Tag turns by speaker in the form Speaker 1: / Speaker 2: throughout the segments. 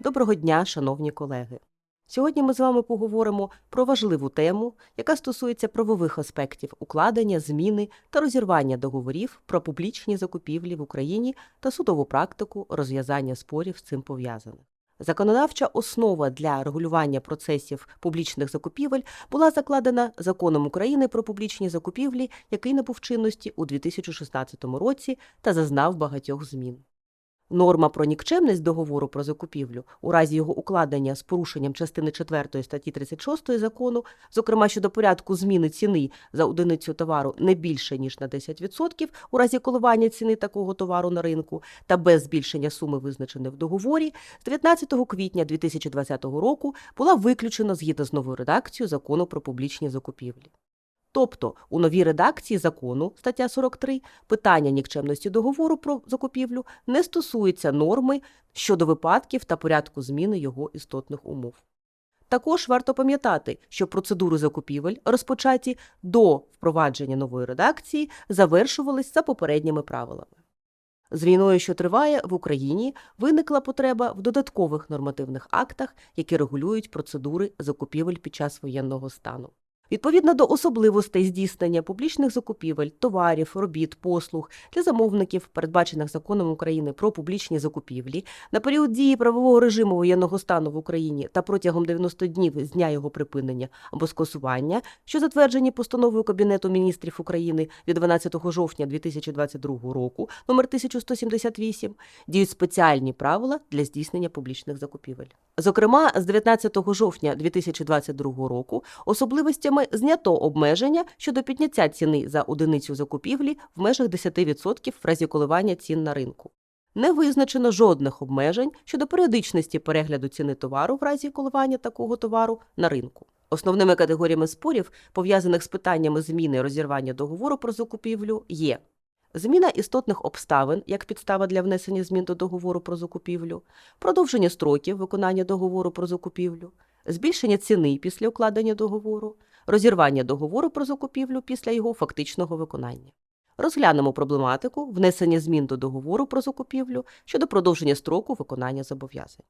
Speaker 1: Доброго дня, шановні колеги. Сьогодні ми з вами поговоримо про важливу тему, яка стосується правових аспектів укладення, зміни та розірвання договорів про публічні закупівлі в Україні та судову практику розв'язання спорів з цим пов'язаних. Законодавча основа для регулювання процесів публічних закупівель була закладена законом України про публічні закупівлі, який набув чинності у 2016 році та зазнав багатьох змін. Норма про нікчемність договору про закупівлю у разі його укладення з порушенням частини 4 статті 36 закону, зокрема щодо порядку зміни ціни за одиницю товару не більше ніж на 10% у разі коливання ціни такого товару на ринку та без збільшення суми, визначеної в договорі, з 19 квітня 2020 року була виключена згідно з новою редакцією закону про публічні закупівлі. Тобто у новій редакції закону, стаття 43, питання нікчемності договору про закупівлю не стосується норми щодо випадків та порядку зміни його істотних умов. Також варто пам'ятати, що процедури закупівель, розпочаті до впровадження нової редакції, завершувались за попередніми правилами. З війною, що триває в Україні, виникла потреба в додаткових нормативних актах, які регулюють процедури закупівель під час воєнного стану. Відповідно до особливостей здійснення публічних закупівель, товарів, робіт, послуг для замовників, передбачених законом України про публічні закупівлі, на період дії правового режиму воєнного стану в Україні та протягом 90 днів з дня його припинення або скасування, що затверджені постановою Кабінету міністрів України від 12 жовтня 2022 року, номер 1178, діють спеціальні правила для здійснення публічних закупівель. Зокрема, з 19 жовтня 2022 року особливостями знято обмеження щодо підняття ціни за одиницю закупівлі в межах 10% в разі коливання цін на ринку. Не визначено жодних обмежень щодо періодичності перегляду ціни товару в разі коливання такого товару на ринку. Основними категоріями спорів, пов'язаних з питаннями зміни розірвання договору про закупівлю, є зміна істотних обставин як підстава для внесення змін до договору про закупівлю, продовження строків виконання договору про закупівлю, збільшення ціни після укладення договору, розірвання договору про закупівлю після його фактичного виконання. Розглянемо проблематику внесення змін до договору про закупівлю щодо продовження строку виконання зобов'язань.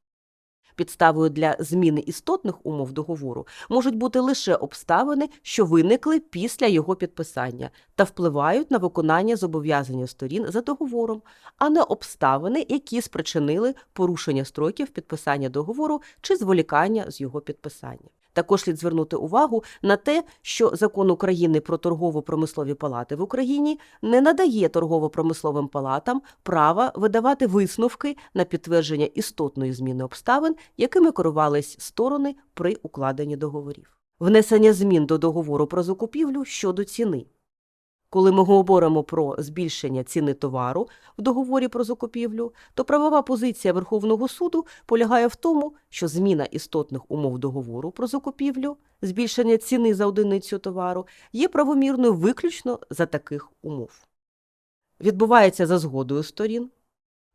Speaker 1: Підставою для зміни істотних умов договору можуть бути лише обставини, що виникли після його підписання та впливають на виконання зобов'язання сторін за договором, а не обставини, які спричинили порушення строків підписання договору чи зволікання з його підписання. Також слід звернути увагу на те, що закон України про торгово-промислові палати в Україні не надає торгово-промисловим палатам права видавати висновки на підтвердження істотної зміни обставин, якими керувались сторони при укладенні договорів. Внесення змін до договору про закупівлю щодо ціни. Коли ми говоримо про збільшення ціни товару в договорі про закупівлю, то правова позиція Верховного суду полягає в тому, що зміна істотних умов договору про закупівлю, збільшення ціни за одиницю товару є правомірною виключно за таких умов. Відбувається за згодою сторін.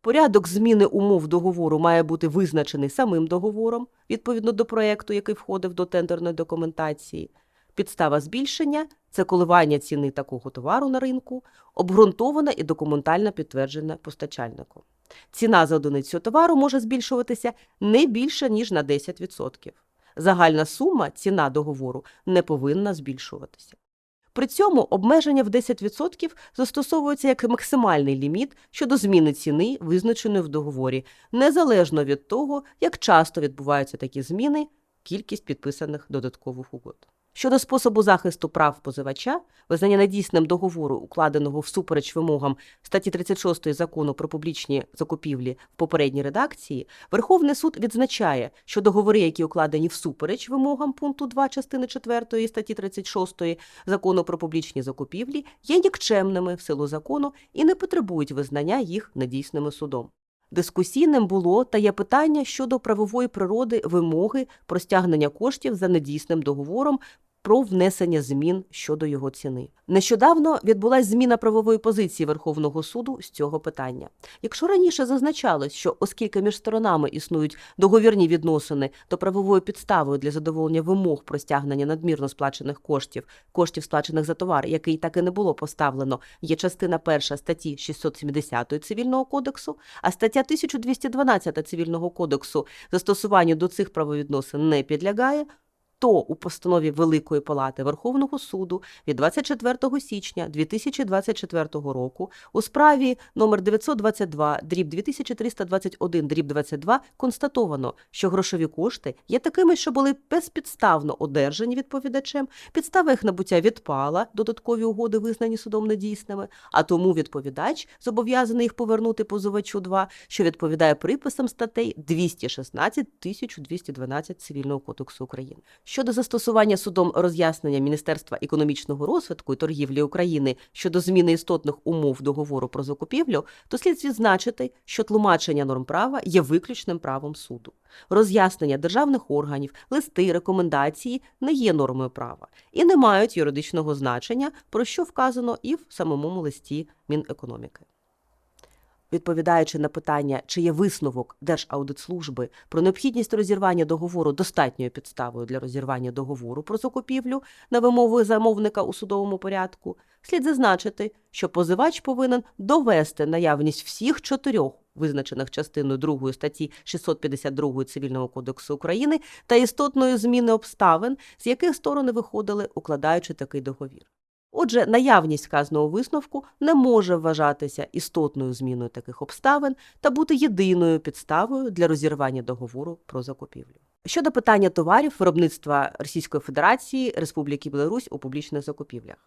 Speaker 1: Порядок зміни умов договору має бути визначений самим договором відповідно до проекту, який входив до тендерної документації. Підстава збільшення це коливання ціни такого товару на ринку, обґрунтована і документально підтверджена постачальником. Ціна за одиницю товару може збільшуватися не більше, ніж на 10%. Загальна сума ціна договору не повинна збільшуватися. При цьому обмеження в 10% застосовується як максимальний ліміт щодо зміни ціни, визначеної в договорі, незалежно від того, як часто відбуваються такі зміни, кількість підписаних додаткових угод. Щодо способу захисту прав позивача, визнання недійсним договору, укладеного всупереч вимогам статті 36 закону про публічні закупівлі в попередній редакції, Верховний суд відзначає, що договори, які укладені всупереч вимогам пункту 2 частини 4 статті 36 закону про публічні закупівлі, є нікчемними в силу закону і не потребують визнання їх недійсними судом. Дискусійним було та є питання щодо правової природи вимоги про стягнення коштів за недійсним договором про внесення змін щодо його ціни. Нещодавно відбулася зміна правової позиції Верховного суду з цього питання. Якщо раніше зазначалось, що оскільки між сторонами існують договірні відносини, то правовою підставою для задоволення вимог про стягнення надмірно сплачених коштів, коштів сплачених за товар, який так і не було поставлено, є частина перша статті 670 Цивільного кодексу, а стаття 1212 Цивільного кодексу застосуванню до цих правовідносин не підлягає, то у постанові Великої Палати Верховного суду від 24 січня 2024 року у справі номер 922 дріб 2321 дріб 22 констатовано, що грошові кошти є такими, що були безпідставно одержані відповідачем, підстава їх набуття відпала, додаткові угоди визнані судом недійсними, а тому відповідач зобов'язаний їх повернути позивачу 2, що відповідає приписам статей 216 1212 Цивільного кодексу України. Щодо застосування судом роз'яснення Міністерства економічного розвитку і торгівлі України щодо зміни істотних умов договору про закупівлю, то слід відзначити, що тлумачення норм права є виключним правом суду. Роз'яснення державних органів, листи, рекомендації не є нормою права і не мають юридичного значення, про що вказано і в самому листі Мінекономіки. Відповідаючи на питання, чи є висновок Держаудитслужби про необхідність розірвання договору достатньою підставою для розірвання договору про закупівлю на вимогу замовника у судовому порядку, слід зазначити, що позивач повинен довести наявність всіх чотирьох визначених частиною 2 статті 652 Цивільного кодексу України та істотної зміни обставин, з яких сторони виходили, укладаючи такий договір. Отже, наявність вказаного висновку не може вважатися істотною зміною таких обставин та бути єдиною підставою для розірвання договору про закупівлю. Щодо питання товарів виробництва Російської Федерації Республіки Білорусь у публічних закупівлях.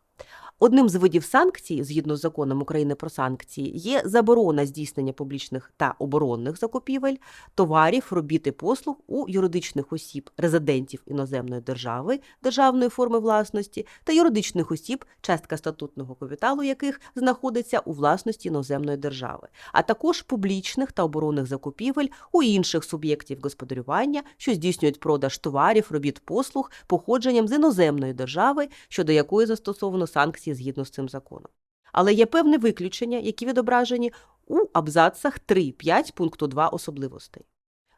Speaker 1: Одним з видів санкцій, згідно з законом України про санкції, є заборона здійснення публічних та оборонних закупівель, товарів, робіт і послуг у юридичних осіб, резидентів іноземної держави, державної форми власності та юридичних осіб, частка статутного капіталу яких знаходиться у власності іноземної держави, а також публічних та оборонних закупівель у інших суб'єктів господарювання, що здійснюють продаж товарів, робіт, послуг походженням з іноземної держави, щодо якої застосовано санкції згідно з цим законом. Але є певне виключення, які відображені у абзацах 3.5 пункту 2 особливостей.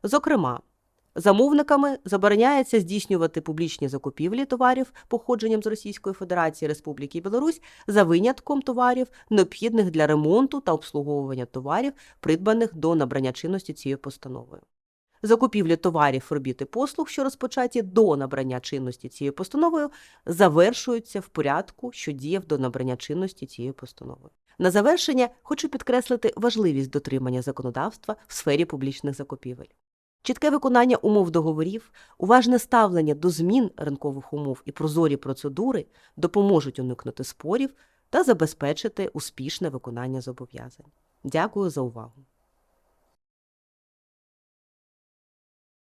Speaker 1: Зокрема, замовниками забороняється здійснювати публічні закупівлі товарів походженням з Російської Федерації Республіки Білорусь за винятком товарів, необхідних для ремонту та обслуговування товарів, придбаних до набрання чинності цією постановою. Закупівлі товарів, робіт і послуг, що розпочаті до набрання чинності цією постановою, завершуються в порядку, що діяв до набрання чинності цією постановою. На завершення хочу підкреслити важливість дотримання законодавства в сфері публічних закупівель. Чітке виконання умов договорів, уважне ставлення до змін ринкових умов і прозорі процедури допоможуть уникнути спорів та забезпечити успішне виконання зобов'язань. Дякую за увагу.